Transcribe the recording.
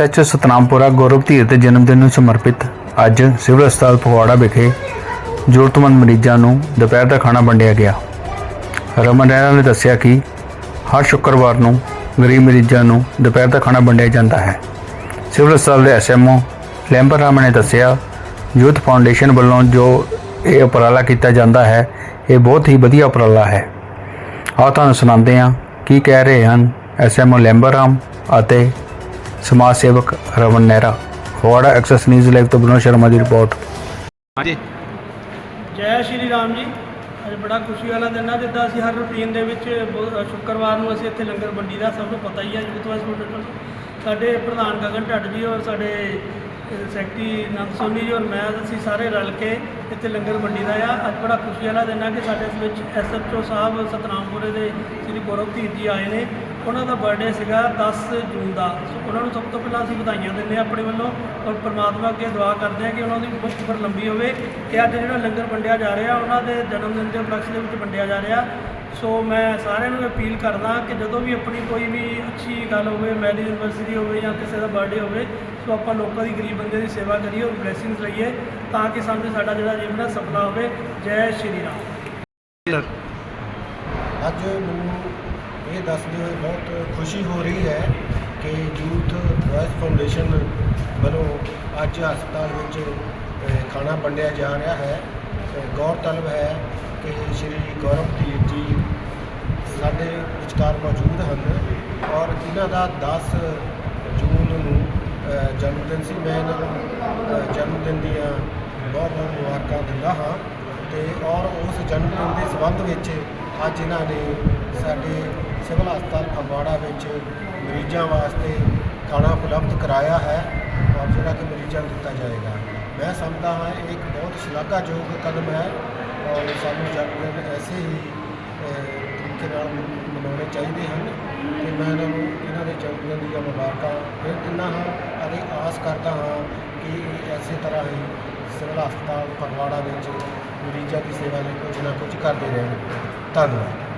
SH Satnampura ਗੌਰਵ ਧੀਰ ਦੇ ਜਨਮ ਦਿਨ ਨੂੰ ਸਮਰਪਿਤ ਅੱਜ ਸਿਵਲ ਹਸਪਤਾਲ ਫਗਵਾੜਾ ਵਿਖੇ ਜ਼ਰੂਰਤਮੰਦ ਮਰੀਜ਼ਾਂ ਨੂੰ ਦੁਪਹਿਰ ਦਾ ਖਾਣਾ ਵੰਡਿਆ ਗਿਆ। ਰਮਨ ਰੈਣਾ ਨੇ ਦੱਸਿਆ ਕਿ ਹਰ ਸ਼ੁੱਕਰਵਾਰ ਨੂੰ ਗਰੀਬ ਮਰੀਜ਼ਾਂ ਨੂੰ ਦੁਪਹਿਰ ਦਾ ਖਾਣਾ ਵੰਡਿਆ ਜਾਂਦਾ ਹੈ। ਸਿਵਲ ਹਸਪਤਾਲ ਦੇ ਐਸਐਮਓ ਲੈਂਬਰ ਰਾਮ ਨੇ ਦੱਸਿਆ, ਯੂਥ ਫਾਊਂਡੇਸ਼ਨ ਵੱਲੋਂ ਜੋ ਇਹ ਉਪਰਾਲਾ ਕੀਤਾ ਜਾਂਦਾ ਹੈ, ਇਹ ਬਹੁਤ ਹੀ ਵਧੀਆ ਉਪਰਾਲਾ ਹੈ। ਆਓ ਤੁਹਾਨੂੰ ਸੁਣਾਉਂਦੇ ਹਾਂ ਕੀ ਕਹਿ ਰਹੇ ਹਨ ਐਸਐਮਓ ਲੈਂਬਰ ਰਾਮ ਅਤੇ ਸਮਾਜ ਸੇਵਕ Raman Nehra Phagwara access news live ਤੋਂ ਬਨੋ ਸ਼ਰਮਾ ਦੀ ਰਿਪੋਰਟ ਹਾਂਜੀ। ਜੈ ਸ਼੍ਰੀ ਰਾਮ ਜੀ। ਅੱਜ ਬੜਾ ਖੁਸ਼ੀ ਵਾਲਾ ਦਿਨ ਆ ਜਿੱਦਾਂ ਅਸੀਂ ਹਰ ਰੂਟੀਨ ਦੇ ਵਿੱਚ ਸ਼ੁੱਕਰਵਾਰ ਨੂੰ ਅਸੀਂ ਇੱਥੇ ਲੰਗਰ ਵੰਡੀ ਦਾ ਸਭ ਨੂੰ ਪਤਾ ਹੀ ਹੈ ਯੂਥ ਵਾਈਸ ਫਾਊਂਡੇਸ਼ਨ ਸਾਡੇ ਪ੍ਰਧਾਨ ਗਗਨ ਢੱਡ ਜੀ ਔਰ ਸਾਡੇ ਸੈਕਟਰੀ ਨੰਦ ਸੋਨੀ ਜੀ ਔਰ ਮੈਂ ਅਸੀਂ ਸਾਰੇ ਰਲ ਕੇ ਇੱਥੇ ਲੰਗਰ ਵੰਡੀ ਦਾ ਆ। ਅੱਜ ਬੜਾ ਖੁਸ਼ੀ ਵਾਲਾ ਦਿਨ ਆ ਕਿ ਸਾਡੇ ਇਸ ਵਿੱਚ ਐਸਐਚਓ ਸਾਹਿਬ ਸਤਨਾਮਪੁਰੇ ਦੇ ਸ੍ਰੀ ਗੌਰਵ ਧੀਰ ਜੀ ਆਏ ਨੇ। ਉਹਨਾਂ ਦਾ ਬਰਥਡੇ ਸੀਗਾ 10 ਜੂਨ ਦਾ। ਸੋ ਉਹਨਾਂ ਨੂੰ ਸਭ ਤੋਂ ਪਹਿਲਾਂ ਅਸੀਂ ਵਧਾਈਆਂ ਦਿੰਦੇ ਹਾਂ ਆਪਣੇ ਵੱਲੋਂ ਔਰ ਪ੍ਰਮਾਤਮਾ ਅੱਗੇ ਦੁਆ ਕਰਦੇ ਹਾਂ ਕਿ ਉਹਨਾਂ ਦੀ ਉਮਰ ਲੰਬੀ ਹੋਵੇ ਕਿ ਅੱਜ ਜਿਹੜਾ ਲੰਗਰ ਵੰਡਿਆ ਜਾ ਰਿਹਾ, ਉਹਨਾਂ ਦੇ ਜਨਮ ਦਿਨ ਦੇ ਉਪਲਕਸ਼ ਦੇ ਵਿੱਚ ਵੰਡਿਆ ਜਾ ਰਿਹਾ। ਸੋ ਮੈਂ ਸਾਰਿਆਂ ਨੂੰ ਅਪੀਲ ਕਰਦਾ ਕਿ ਜਦੋਂ ਵੀ ਆਪਣੀ ਕੋਈ ਵੀ ਅੱਛੀ ਗੱਲ ਹੋਵੇ, ਮੈਰਿਜ ਐਨਵਰਸਰੀ ਹੋਵੇ ਜਾਂ ਕਿਸੇ ਦਾ ਬਰਥਡੇ ਹੋਵੇ, ਸੋ ਆਪਾਂ ਲੋਕਾਂ ਦੀ, ਗਰੀਬ ਬੰਦੇ ਦੀ ਸੇਵਾ ਕਰੀਏ ਔਰ ਬਲੇਸਿੰਗਸ ਲਈਏ ਤਾਂ ਕਿ ਸਾਨੂੰ ਸਾਡਾ ਜਿਹੜਾ ਜੀਵਨ ਹੈ ਸਫਲਾ ਹੋਵੇ। ਜੈ ਸ਼੍ਰੀ ਰਾਮ। ਅੱਜ ਮੈਨੂੰ ਇਹ ਦੱਸਦੇ ਹੋਏ ਬਹੁਤ ਖੁਸ਼ੀ ਹੋ ਰਹੀ ਹੈ ਕਿ ਯੂਥ ਵॉइस ਫਾਊਂਡੇਸ਼ਨ ਵੱਲੋਂ ਅੱਜ ਹਸਪਤਾਲ ਵਿੱਚ ਖਾਣਾ ਵੰਡਿਆ ਜਾ ਰਿਹਾ ਹੈ। ਗੌਰਤਲਬ ਹੈ ਕਿ ਸ਼੍ਰੀ ਗੌਰਵਦੀਪ ਜੀ ਸਾਡੇ ਵਿਚਕਾਰ ਮੌਜੂਦ ਹਨ ਔਰ ਇਹਨਾਂ ਦਾ 10 ਜੂਨ ਨੂੰ ਅ, ਜਨਮ ਦਿਨ ਸੀ। ਮੈਂ ਇਹਨਾਂ ਨੂੰ ਜਨਮ ਦਿਨ ਦੀਆਂ ਬਹੁਤ ਬਹੁਤ ਮੁਬਾਰਕਾਂ ਦਿੰਦਾ ਹਾਂ ਤੇ ਔਰ ਉਸ ਜਨਮ ਦਿਨ ਦੇ ਸੰਬੰਧ ਵਿੱਚ ਅੱਜ ਇਹਨਾਂ ਨੇ ਸਾਡੇ ਸਿਵਲ ਹਸਪਤਾਲ ਫਗਵਾੜਾ ਵਿੱਚ ਮਰੀਜ਼ਾਂ ਵਾਸਤੇ ਖਾਣਾ ਉਪਲਬਧ ਕਰਾਇਆ ਹੈ ਔਰ ਜਿਹੜਾ ਕਿ ਮਰੀਜ਼ਾਂ ਨੂੰ ਦਿੱਤਾ ਜਾਏਗਾ। ਮੈਂ ਸਮਝਦਾ ਹਾਂ ਇਹ ਇੱਕ ਬਹੁਤ ਸ਼ਲਾਘਾਯੋਗ ਕਦਮ ਹੈ ਔਰ ਸਾਨੂੰ ਜਨਮ ਦਿਨ ਐਸੇ ਹੀ ਤਰੀਕੇ ਨਾਲ ਮਨਾਉਣੇ ਚਾਹੀਦੇ ਹਨ ਤੇ ਮੈਂ ਇਹਨਾਂ ਨੂੰ, ਇਹਨਾਂ ਦੇ ਜਨਮ ਦਿਨ ਦੀਆਂ ਮੁਬਾਰਕਾਂ ਫਿਰ ਦਿੰਦਾ ਹਾਂ ਅਤੇ ਆਸ ਕਰਦਾ ਹਾਂ ਕਿ ਇਹ ਐਸੇ ਤਰ੍ਹਾਂ ਹੀ ਸਿਵਲ ਹਸਪਤਾਲ ਫਗਵਾੜਾ ਵਿੱਚ ਮਰੀਜ਼ਾਂ ਦੀ ਸੇਵਾ ਲਈ ਕੁਝ ਨਾ ਕੁਝ ਕਰਦੇ ਰਹਿਣ। ਧੰਨਵਾਦ।